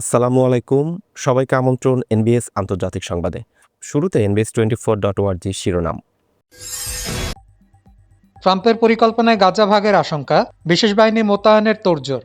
আসসালামু আলাইকুম। সবাইকে আমন্ত্রণ এনবিএস আন্তর্জাতিক সংবাদে। শুরুতে এনবিএস টোয়েন্টি ফোর ডট ওয়ার্জি শিরোনাম। ট্রাম্পের পরিকল্পনায় গাজা ভাগের আশঙ্কা, বিশেষ বাহিনী মোতায়েনের তোড়জোড়।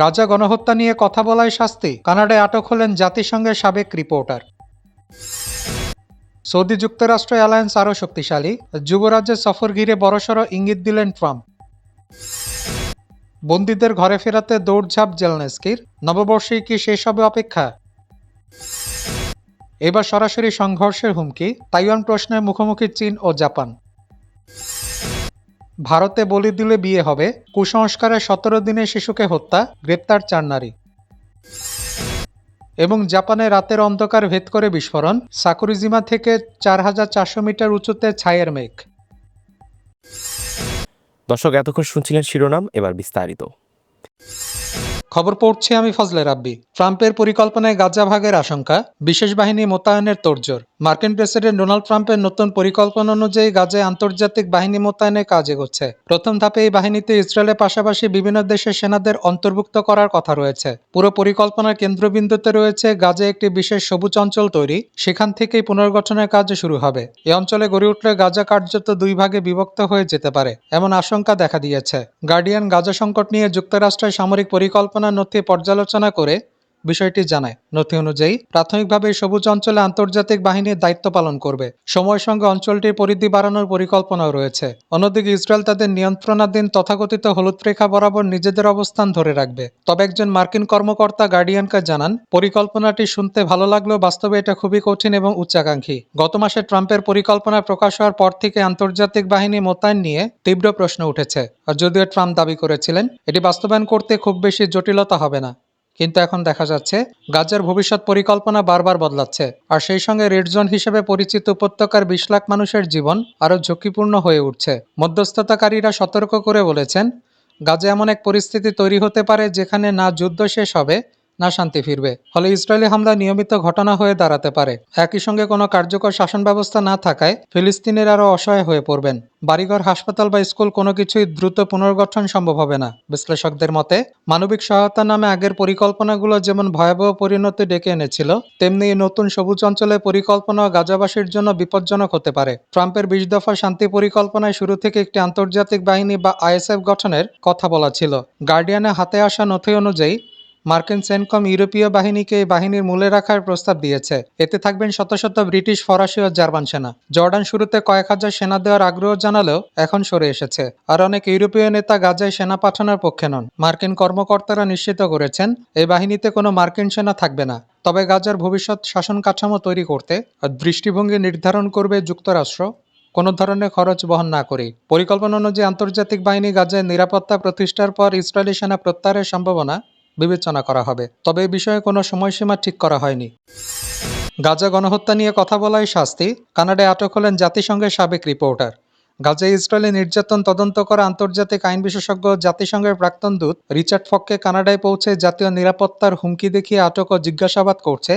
গাজা গণহত্যা নিয়ে কথা বলায় শাস্তি, কানাডায় আটক হলেন জাতিসংঘের সাবেক রিপোর্টার। সৌদি যুক্তরাষ্ট্র অ্যালায়েন্স আরও শক্তিশালী, যুবরাজ্যের সফর ঘিরে বড়সড় ইঙ্গিত দিলেন ট্রাম্প। বন্দীদের ঘরে ফেরাতে দৌড়ঝাঁপ জেলনেস্কির। নববর্ষেই কি শেষ হবে অপেক্ষা? এবার সরাসরি সংঘর্ষের হুমকি, তাইওয়ান প্রশ্নের মুখোমুখি চীন ও জাপান। ভারতে বলি দিলে বিয়ে হবে, কুসংস্কারে সতেরো দিনে শিশুকে হত্যা, গ্রেপ্তার চার নারী। এবং জাপানে রাতের অন্ধকার ভেদ করে বিস্ফোরণ, সাকুরিজিমা থেকে চার হাজার চারশো মিটার উঁচুতে ছায়ের মেঘ। দর্শক এতক্ষণ শুনছিলেন শিরোনাম এবার বিস্তারিত। খবর পড়ছি আমি ফজলে রাব্বি। ট্রাম্পের পরিকল্পনায় গাজা ভাগের আশঙ্কা, বিশেষ বাহিনী মোতায়েনের তোড়জোড়। মার্কিন প্রেসিডেন্ট ডোনাল্ড ট্রাম্পের নতুন পরিকল্পনা অনুযায়ী গাজায় আন্তর্জাতিক বাহিনী মোতায়েনের কাজ এগোচ্ছে। প্রথম ধাপে এই বাহিনীতে ইসরায়েলের পাশাপাশি বিভিন্ন দেশের সেনাদের অন্তর্ভুক্ত করার কথা রয়েছে। পুরো পরিকল্পনার কেন্দ্রবিন্দুতে রয়েছে গাজায় একটি বিশেষ সবুজ অঞ্চল তৈরি, সেখান থেকেই পুনর্গঠনের কাজ শুরু হবে। এই অঞ্চলে গড়ে উঠলে গাজা কার্যত দুই ভাগে বিভক্ত হয়ে যেতে পারে, এমন আশঙ্কা দেখা দিয়েছে। গার্ডিয়ান গাজা সংকট নিয়ে যুক্তরাষ্ট্রের সামরিক পরিকল্পনা নথি পর্যালোচনা করে বিষয়টি জানায়। নথি অনুযায়ী, প্রাথমিকভাবে সবুজ অঞ্চলে আন্তর্জাতিক বাহিনীর দায়িত্ব পালন করবে। সময়ের সঙ্গে অঞ্চলটির পরিধি বাড়ানোর পরিকল্পনাও রয়েছে। অন্যদিকে, ইসরায়েল তাদের নিয়ন্ত্রণাধীন তথাকথিত হলুদ রেখা বরাবর নিজেদের অবস্থান ধরে রাখবে। তবে একজন মার্কিন কর্মকর্তা গার্ডিয়ানকে জানান, পরিকল্পনাটি শুনতে ভালো লাগলেও বাস্তবে এটা খুবই কঠিন এবং উচ্চাকাঙ্ক্ষী। গত মাসে ট্রাম্পের পরিকল্পনা প্রকাশ হওয়ার পর থেকে আন্তর্জাতিক বাহিনী মোতায়েন নিয়ে তীব্র প্রশ্ন উঠেছে। আর যদিও ট্রাম্প দাবি করেছিলেন, এটি বাস্তবায়ন করতে খুব বেশি জটিলতা হবে না। কিন্তু এখন দেখা যাচ্ছে গাজার ভবিষ্যৎ পরিকল্পনা বারবার বদলাচ্ছে। আর সেই সঙ্গে রেড জোন হিসেবে পরিচিত উপত্যকার বিশ লাখ মানুষের জীবন আরও ঝুঁকিপূর্ণ হয়ে উঠছে। মধ্যস্থতাকারীরা সতর্ক করে বলেছেন, গাজা এমন এক পরিস্থিতি তৈরি হতে পারে যেখানে না যুদ্ধ শেষ হবে না শান্তি ফিরবে। ফলে ইসরায়েলি হামলা নিয়মিত ঘটনা হয়ে দাঁড়াতে পারে। একই সঙ্গে কোনো কার্যকর শাসন ব্যবস্থা না থাকায় ফিলিস্তিনের আরও অসহায় হয়ে পড়বেন। বাড়িঘর, হাসপাতাল বা স্কুল কোনো কিছুই দ্রুত পুনর্গঠন সম্ভব হবে না। বিশ্লেষকদের মতে, মানবিক সহায়তা নামে আগের পরিকল্পনাগুলো যেমন ভয়াবহ পরিণতি ডেকে এনেছিল, তেমনি নতুন সবুজ অঞ্চলে পরিকল্পনা গাজাবাসীর জন্য বিপজ্জনক হতে পারে। ট্রাম্পের বিশ দফা শান্তি পরিকল্পনায় শুরু থেকে একটি আন্তর্জাতিক বাহিনী বা আইএসএফ গঠনের কথা বলা ছিল। গার্ডিয়ানে হাতে আসা নথি অনুযায়ী মার্কিন সেনকম ইউরোপীয় বাহিনীকে এই বাহিনীর মূলে রাখার প্রস্তাব দিয়েছে। এতে থাকবেন শত শত ব্রিটিশ, ফরাসি ও জার্মান সেনা। জর্ডান শুরুতে কয়েক হাজার সেনা দেওয়ার আগ্রহ জানালেও এখন সরে এসেছে। আর অনেক ইউরোপীয় নেতা গাজায় সেনা পাঠানোর পক্ষে নন। মার্কিন কর্মকর্তারা নিশ্চিত করেছেন, এই বাহিনীতে কোনো মার্কিন সেনা থাকবে না। তবে গাজার ভবিষ্যৎ শাসন কাঠামো তৈরি করতে দৃষ্টিভঙ্গি নির্ধারণ করবে যুক্তরাষ্ট্র। কোনো ধরনের খরচ বহন না করে পরিকল্পনা অনুযায়ী আন্তর্জাতিক বাহিনী গাজায় নিরাপত্তা প্রতিষ্ঠার পর ইসরায়েলি সেনা প্রত্যাহারের সম্ভাবনা বিবেচনা করা হবে। তবে এই বিষয়ে কোনো সময়সীমা ঠিক করা হয়নি। গাজা গণহত্যা নিয়ে কথা বলাই শাস্তি, কানাডায় আটক হলেন জাতিসংঘের সাবেক রিপোর্টার। গাজায় ইসরায়েলি নির্যাতন তদন্ত করা আন্তর্জাতিক আইন বিশেষজ্ঞ জাতিসংঘের প্রাক্তন দূত রিচার্ড ফককে কানাডায় পৌঁছে জাতীয় নিরাপত্তার হুমকি দেখিয়ে আটক ও জিজ্ঞাসাবাদ করছে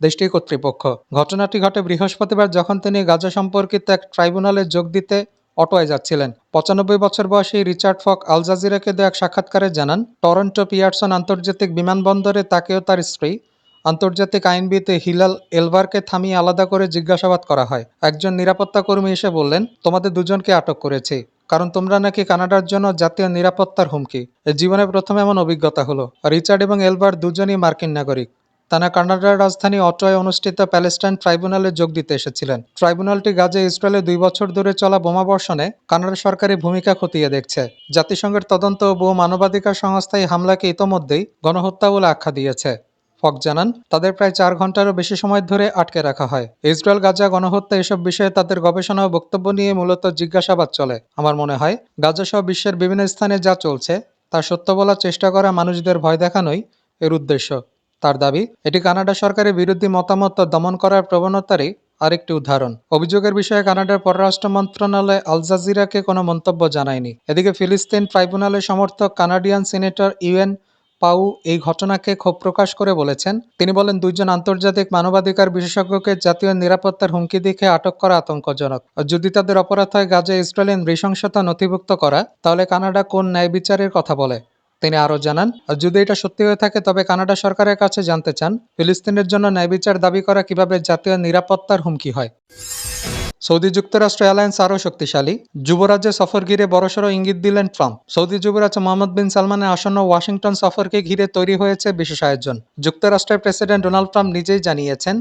দেশটির কর্তৃপক্ষ। ঘটনাটি ঘটে বৃহস্পতিবার যখন তিনি গাজা সম্পর্কিত এক ট্রাইব্যুনালে যোগ দিতে অটোয় যাচ্ছিলেন। পঁচানব্বই বছর বয়সী রিচার্ড ফক আল জাজিরাকে দেওয়া এক সাক্ষাৎকারে জানান, টরন্টো পিয়ারসন আন্তর্জাতিক বিমানবন্দরে তাকেও তার স্ত্রী, আন্তর্জাতিক আইনবিদ হিলাল এলভারকে থামিয়ে আলাদা করে জিজ্ঞাসাবাদ করা হয়। একজন নিরাপত্তা কর্মী এসে বললেন, তোমাদের দুজনকে আটক করেছি। কারণ তোমরা নাকি কানাডার জন্য জাতীয় নিরাপত্তার হুমকি। জীবনে প্রথম এমন অভিজ্ঞতা হলো। রিচার্ড এবং এলভার দুজনই মার্কিন নাগরিক। তারা কানাডার রাজধানী অটোয় অনুষ্ঠিত প্যালেস্টাইন ট্রাইব্যুনালে যোগ দিতে এসেছিলেন। ট্রাইব্যুনালটি গাজে ইসরায়েলে দুই বছর ধরে চলা বোমাবর্ষণে কানাডা সরকারি ভূমিকা খতিয়ে দেখছে। জাতিসংঘের তদন্ত ও মানবাধিকার সংস্থা এই হামলাকে ইতোমধ্যেই গণহত্যা বলে আখ্যা দিয়েছে। ফক জানান, তাদের প্রায় চার ঘন্টারও বেশি সময় ধরে আটকে রাখা হয়। ইসরায়েল, গাজা গণহত্যা এসব বিষয়ে তাদের গবেষণা ও বক্তব্য নিয়ে মূলত জিজ্ঞাসাবাদ চলে। আমার মনে হয়, গাজা সহ বিশ্বের বিভিন্ন স্থানে যা চলছে, তা সত্য বলার চেষ্টা করা মানুষদের ভয় দেখানোই এর উদ্দেশ্য। তার দাবি, এটি কানাডা সরকারের বিরোধী মতামত দমন করার প্রবণতারই আরেকটি উদাহরণ। অভিযোগের বিষয়ে কানাডার পররাষ্ট্র মন্ত্রণালয় আল জাজিরাকে কোনো মন্তব্য জানায়নি। এদিকে ফিলিস্তিন ট্রাইব্যুনালের সমর্থক কানাডিয়ান সিনেটর ইউএন পাউ এই ঘটনাকে ক্ষোভ প্রকাশ করে বলেছেন। তিনি বলেন, দুইজন আন্তর্জাতিক মানবাধিকার বিশেষজ্ঞকে জাতীয় নিরাপত্তার হুমকি দেখে আটক করা আতঙ্কজনক। যদি তাদের অপরাধ হয় গাজা ইসরায়েলের নৃশংসতা নথিভুক্ত করা, তাহলে কানাডা কোন ন্যায় বিচারের কথা বলে? তিনি আরও জানান, যদি এটা সত্যি হয়ে থাকে, তবে কানাডা সরকারের কাছে জানতে চান, ফিলিস্তিনের জন্য ন্যায়বিচার দাবি করা কীভাবে জাতীয় নিরাপত্তার হুমকি হয়। সৌদি যুক্তরাষ্ট্র অ্যালায়েন্স আরও শক্তিশালী। যুবরাজ্যে সফর ঘিরে বড়সড় ইঙ্গিত দিলেন ট্রাম্প। সৌদি যুবরাজ মোহাম্মদ বিন সালমানের আসন্ন ওয়াশিংটন সফরকে ঘিরে তৈরি হয়েছে বিশেষ আয়োজন যুক্তরাষ্ট্রের প্রেসিডেন্ট ডোনাল্ড ট্রাম্প নিজেই জানিয়েছেন,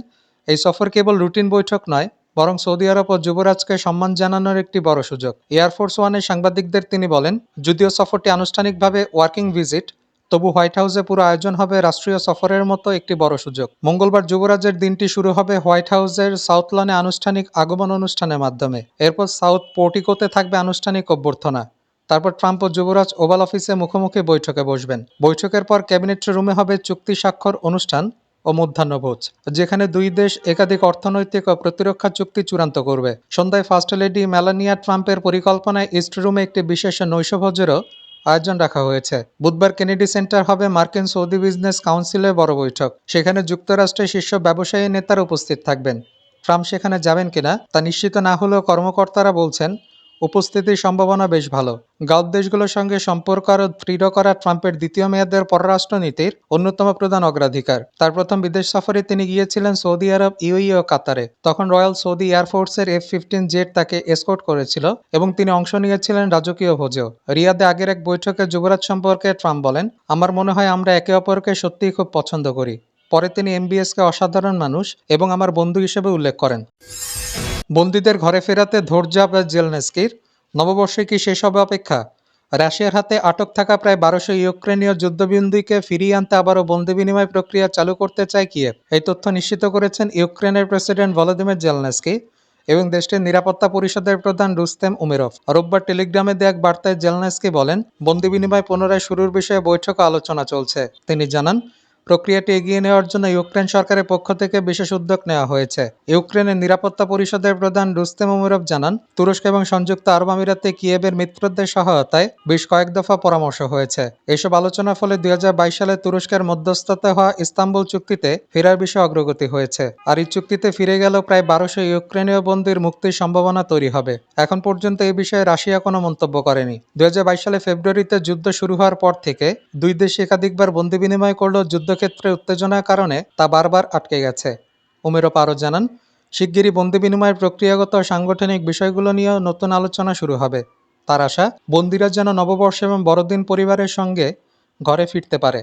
এই সফর কেবল রুটিন বৈঠক নয় বরং সৌদি আরব ও যুবরাজকে সম্মান জানানোর একটি বড় সুযোগ। এয়ারফোর্স ওয়ানের সাংবাদিকদের তিনি বলেন, যদিও সফরটি আনুষ্ঠানিকভাবে ওয়ার্কিং ভিজিট তবু হোয়াইট হাউসে পুরো আয়োজন হবে রাষ্ট্রীয় সফরের মতো একটি বড় সুযোগ। মঙ্গলবার যুবরাজের দিনটি শুরু হবে হোয়াইট হাউসের সাউথ লনে আনুষ্ঠানিক আগমন অনুষ্ঠানের মাধ্যমে। এরপর সাউথ পোর্টিকোতে থাকবে আনুষ্ঠানিক অভ্যর্থনা। তারপর ট্রাম্প ও যুবরাজ ওভাল অফিসে মুখোমুখি বৈঠকে বসবেন। বৈঠকের পর ক্যাবিনেট রুমে হবে চুক্তি স্বাক্ষর অনুষ্ঠান। ও মধ্যাহ্নভোজ, যেখানে দুই দেশ একাধিক অর্থনৈতিক ও প্রতিরক্ষা চুক্তি চূড়ান্ত করবে। সন্ধ্যায় ফার্স্ট লেডি মেলানিয়া ট্রাম্পের পরিকল্পনায় ইস্ট রুমে একটি বিশেষ নৈশভোজেরও আয়োজন রাখা হয়েছে। বুধবার কেনেডি সেন্টার হবে মার্কিন সৌদি বিজনেস কাউন্সিলের বড় বৈঠক, সেখানে যুক্তরাষ্ট্রের শীর্ষ ব্যবসায়ী নেতারা উপস্থিত থাকবেন। ট্রাম্প সেখানে যাবেন কিনা তা নিশ্চিত না হলেও কর্মকর্তারা বলছেন উপস্থিতির সম্ভাবনা বেশ ভালো। গালফ দেশগুলোর সঙ্গে সম্পর্ক আরও দৃঢ় করা ট্রাম্পের দ্বিতীয় মেয়াদের পররাষ্ট্রনীতির অন্যতম প্রধান অগ্রাধিকার। তার প্রথম বিদেশ সফরে তিনি গিয়েছিলেন সৌদি আরব ইউই ও কাতারে। তখন রয়্যাল সৌদি এয়ারফোর্সের এফ ফিফটিন জেট তাকে এসকোর্ট করেছিল এবং তিনি অংশ নিয়েছিলেন রাজকীয় ভোজেও। রিয়াদে আগের এক বৈঠকে যুবরাজ সম্পর্কে ট্রাম্প বলেন, আমার মনে হয় আমরা একে অপরকে সত্যিই খুব পছন্দ করি। পরে তিনি এমবিএসকে অসাধারণ মানুষ এবং আমার বন্ধু হিসেবে উল্লেখ করেন। বন্দীদের ঘরে ফেরাতে ধৈর্যাপ জেলনেস্কির। নববর্ষে কি শেষ হবে অপেক্ষা? রাশিয়ার হাতে আটক থাকা প্রায় বারোশো ইউক্রেনীয় যুদ্ধবিন্দুকে ফিরিয়ে আনতে আবারও বন্দি বিনিময় প্রক্রিয়া চালু করতে চায় কিয়েভ। এই তথ্য নিশ্চিত করেছেন ইউক্রেনের প্রেসিডেন্ট ভলোদিমির জেলনেস্কি এবং দেশটির নিরাপত্তা পরিষদের প্রধান রুস্তেম উমেরফ রোববার টেলিগ্রামে দেয়া এক বার্তায় জেলনেস্কি বলেন, বন্দি বিনিময় পুনরায় শুরুর বিষয়ে বৈঠক আলোচনা চলছে। তিনি জানান প্রক্রিয়াটি এগিয়ে নেওয়ার জন্য ইউক্রেন সরকারের পক্ষ থেকে বিশেষ উদ্যোগ নেওয়া হয়েছে। ইউক্রেনের নিরাপত্তা পরিষদের প্রধান রুস্তেম উমরভ জানান, তুরস্ক এবং সংযুক্ত আরব আমিরাতে কিয়েবের মিত্রদের সহায়তায় বেশ কয়েক দফা পরামর্শ হয়েছে। এসব আলোচনার ফলে দুই সালে তুরস্কের মধ্যস্থতা হওয়া ইস্তাম্বুল চুক্তিতে ফেরার বিষয়ে অগ্রগতি হয়েছে। আর এই চুক্তিতে ফিরে গেল প্রায় বারোশো ইউক্রেনীয় বন্দির মুক্তির সম্ভাবনা তৈরি হবে। এখন পর্যন্ত এই বিষয়ে রাশিয়া কোনো মন্তব্য করেনি। দুই হাজার বাইশ সালে ফেব্রুয়ারিতে যুদ্ধ শুরু হওয়ার পর থেকে দুই দেশ একাধিকবার বন্দি বিনিময় করলেও যুদ্ধক্ষেত্রে উত্তেজনার কারণে তা বারবার আটকে গেছে। উমেরও আরও জানান, শিগগিরই বন্দি বিনিময়ের প্রক্রিয়াগত সাংগঠনিক বিষয়গুলো নিয়েও নতুন আলোচনা শুরু হবে। তার আশা, বন্দিরা যেন নববর্ষ এবং বড়দিন পরিবারের সঙ্গে ঘরে ফিরতে পারে।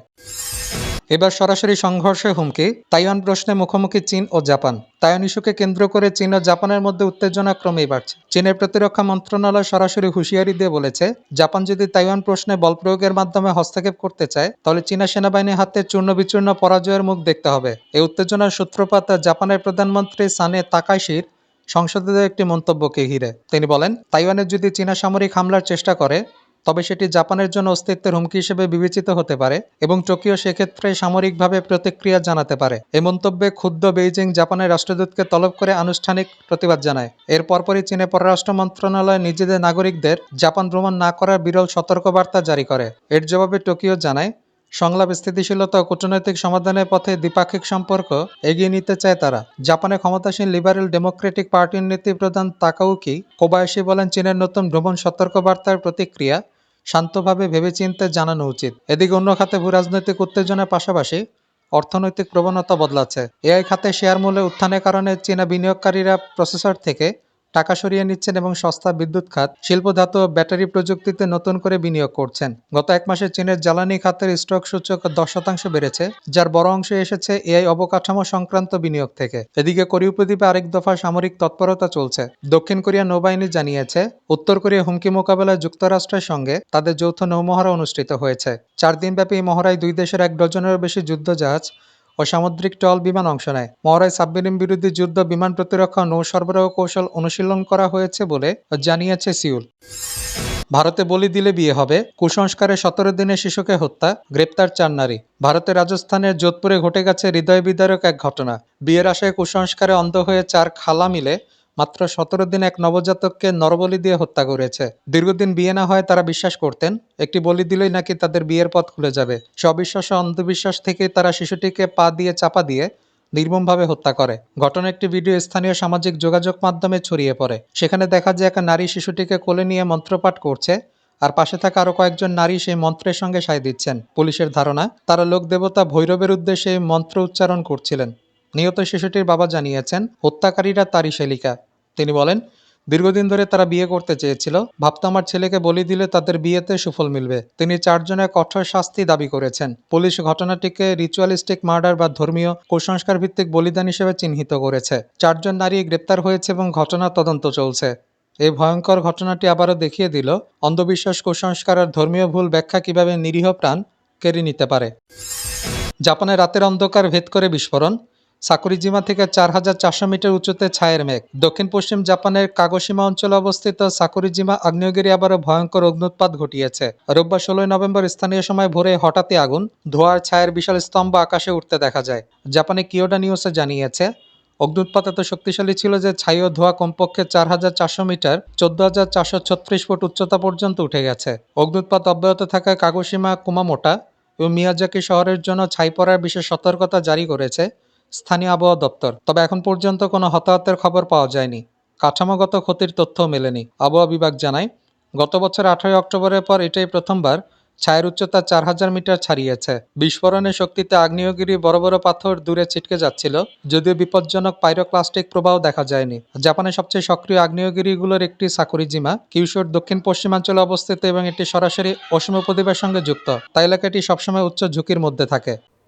এবার সরাসরি সংঘর্ষে হুমকি। তাইওয়ান প্রশ্নে মুখোমুখি চীন ও জাপান। তাইওয়ান ইস্যুকে কেন্দ্র করে চীন ও জাপানের মধ্যে উত্তেজনা ক্রমেই বাড়ছে। চীনের প্রতিরক্ষা মন্ত্রণালয় সরাসরি হুঁশিয়ারি দিয়ে বলেছে, জাপান যদি তাইওয়ান প্রশ্নে বল প্রয়োগের মাধ্যমে হস্তক্ষেপ করতে চায়, তাহলে চীনা সেনাবাহিনীর হাতে চূর্ণ বিচূর্ণ পরাজয়ের মুখ দেখতে হবে। এই উত্তেজনার সূত্রপাত জাপানের প্রধানমন্ত্রী সানে তাকাইশির সংসদে একটি মন্তব্যকে ঘিরে। তিনি বলেন, তাইওয়ানের যদি চীনা সামরিক হামলার চেষ্টা করে তবে সেটি জাপানের জন্য অস্তিত্বের হুমকি হিসেবে বিবেচিত হতে পারে এবং টোকিও সেক্ষেত্রে সামরিকভাবে প্রতিক্রিয়া জানাতে পারে। এ মন্তব্যে ক্ষুদ্র বেইজিং জাপানের রাষ্ট্রদূতকে তলব করে আনুষ্ঠানিক প্রতিবাদ জানায়। এর পরপরই চীনে পররাষ্ট্র মন্ত্রণালয় নিজেদের নাগরিকদের জাপান ভ্রমণ না করার বিরল সতর্কবার্তা জারি করে। এর জবাবে টোকিও জানায় সংলাপ স্থিতিশীলতা ও কূটনৈতিক সমাধানের পথে দ্বিপাক্ষিক সম্পর্ক এগিয়ে নিতে চায় তারা। জাপানে ক্ষমতাসীন লিবারেল ডেমোক্রেটিক পার্টির নীতি প্রধান তাকাউকি কোবায়াশি বলেন, চীনের নতুন ভ্রমণ সতর্কবার্তার প্রতিক্রিয়া শান্তভাবে ভেবেচিন্তে জানানো উচিত। এদিকে অন্য খাতে ভূরাজনৈতিক উত্তেজনার পাশাপাশি অর্থনৈতিক প্রবণতা বদলাচ্ছে। এআই খাতে শেয়ার মূল্যে উত্থানের কারণে চীনা বিনিয়োগকারীরা প্রসেসর থেকে টাকা সরিয়ে নিচ্ছেন এবং সস্তা বিদ্যুৎ খাত শিল্প ধাতু ব্যাটারি প্রযুক্তিতে নতুন করে বিনিয়োগ করছেন। গত এক মাসে চীনের জ্বালানি খাতের স্টক সূচক দশ শতাংশ বেড়েছে, যার বড় অংশ এসেছে এআই অবকাঠামো সংক্রান্ত বিনিয়োগ থেকে। এদিকে কোরিয়া উপদ্বীপে আরেক দফা সামরিক তৎপরতা চলছে। দক্ষিণ কোরিয়া নৌবাহিনী জানিয়েছে, উত্তর কোরিয়া হুমকি মোকাবেলায় যুক্তরাষ্ট্রের সঙ্গে তাদের যৌথ নৌমহড়া অনুষ্ঠিত হয়েছে। চার দিনব্যাপী মহড়ায় দুই দেশের এক ডজনেরও বেশি যুদ্ধজাহাজ ও সামুদ্রিক টল বিমান অংশ নেয়। মহড়ায় সাবমেরিন বিরোধী যুদ্ধ, বিমান প্রতিরক্ষা, নৌ সরবরাহ কৌশল অনুশীলন করা হয়েছে বলে জানিয়েছে সিউল। ভারতে বলি দিলে বিয়ে হবে। কুসংস্কারে সতেরো দিনে শিশুকে হত্যা, গ্রেপ্তার চার নারী। ভারতের রাজস্থানের যোধপুরে ঘটে গেছে হৃদয় বিদারক এক ঘটনা। বিয়ের আশায় কুসংস্কারে অন্ধ হয়ে চার খালা মিলে মাত্র সতেরো দিন এক নবজাতককে নরবলি দিয়ে হত্যা করেছে। দীর্ঘদিন বিয়ে না হয় তারা বিশ্বাস করতেন, একটি বলি দিলেই নাকি তাদের বিয়ের পথ খুলে যাবে। সবিশ্বাস ও অন্ধবিশ্বাস থেকে তারা শিশুটিকে পা দিয়ে চাপা দিয়ে নির্মমভাবে হত্যা করে। ঘটনার একটি ভিডিও স্থানীয় সামাজিক যোগাযোগ মাধ্যমে ছড়িয়ে পড়ে। সেখানে দেখা যায় এক নারী শিশুটিকে কোলে নিয়ে মন্ত্রপাঠ করছে আর পাশে থাকা আরও কয়েকজন নারী সেই মন্ত্রের সঙ্গে সায় দিচ্ছেন। পুলিশের ধারণা, তারা লোক দেবতা ভৈরবের উদ্দেশ্যে মন্ত্র উচ্চারণ করছিলেন। নিহত শিশুটির বাবা জানিয়েছেন, হত্যাকারীরা তারই শেলিকা। তিনি বলেন, দীর্ঘদিন ধরে তারা বিয়ে করতে চেয়েছিল। ভাবতো আমার ছেলেকে বলি দিলে তাদের বিয়েতে সুফল মিলবে। তিনি চারজনের কঠোর শাস্তি দাবি করেছেন। পুলিশ ঘটনাটিকে রিচুয়ালিস্টিক মার্ডার বা ধর্মীয় কুসংস্কার ভিত্তিক বলিদান হিসেবে চিহ্নিত করেছে। চারজন নারী গ্রেপ্তার হয়েছে এবং ঘটনা তদন্ত চলছে। এই ভয়ঙ্কর ঘটনাটি আবারও দেখিয়ে দিল, অন্ধবিশ্বাস, কুসংস্কার আর ধর্মীয় ভুল ব্যাখ্যা কীভাবে নিরীহ প্রাণ কেড়ে নিতে পারে। জাপানে রাতের অন্ধকার ভেদ করে বিস্ফোরণ। সাকুরিজিমা থেকে চার হাজার চারশো মিটার উঁচুতে ছায়ের মেঘ। দক্ষিণ পশ্চিম জাপানের কাগোসীমা অঞ্চলে অবস্থিত সাকুরিজিমা আগ্নেয়গিরি আবারও ভয়ঙ্কর অগ্নুৎপাত ঘটিয়েছে। রোববার ষোলোই নভেম্বর স্থানীয় সময় ভোরে হঠাৎই আগুন, ধোঁয়ার ছায়ের বিশাল স্তম্ভ আকাশে উঠতে দেখা যায়। জাপানে কিয়োডা নিউজে জানিয়েছে, অগ্নুৎপাত এত শক্তিশালী ছিল যে ছাই ও ধোঁয়া কমপক্ষে চার হাজার চারশো মিটার চোদ্দ হাজার চারশো ছত্রিশ ফুট উচ্চতা পর্যন্ত উঠে গেছে। অগ্নুৎপাত অব্যাহত থাকায় কাগোসীমা কুমামোটা এবং মিয়াজাকি শহরের জন্য ছাই পড়ার বিশেষ সতর্কতা জারি করেছে। স্থানীয় আবহাওয়া দপ্তর। তবে এখন পর্যন্ত কোনো হতাহতের খবর পাওয়া যায়নি। কাঠামোগত ক্ষতির তথ্যও মেলেনি। আবহাওয়া বিভাগ জানায়, গত বছর আঠারোই অক্টোবরের পর এটাই প্রথমবার ছায়ের উচ্চতা চার হাজার মিটার ছাড়িয়েছে। বিস্ফোরণের শক্তিতে আগ্নেয়গিরি, বড় বড় পাথর দূরে ছিটকে যাচ্ছিল, যদিও বিপজ্জনক পাইরোক্লাস্টিক প্রবাহ দেখা যায়নি। জাপানের সবচেয়ে সক্রিয় আগ্নেয়গিরিগুলোর একটি সাকুরিজিমা, কিউশোর দক্ষিণ পশ্চিমাঞ্চলে অবস্থিত এবং এটি সরাসরি অসীম উপদ্বীপের সঙ্গে যুক্ত। তাই এলাকাটি সবসময় উচ্চ ঝুঁকির মধ্যে থাকে।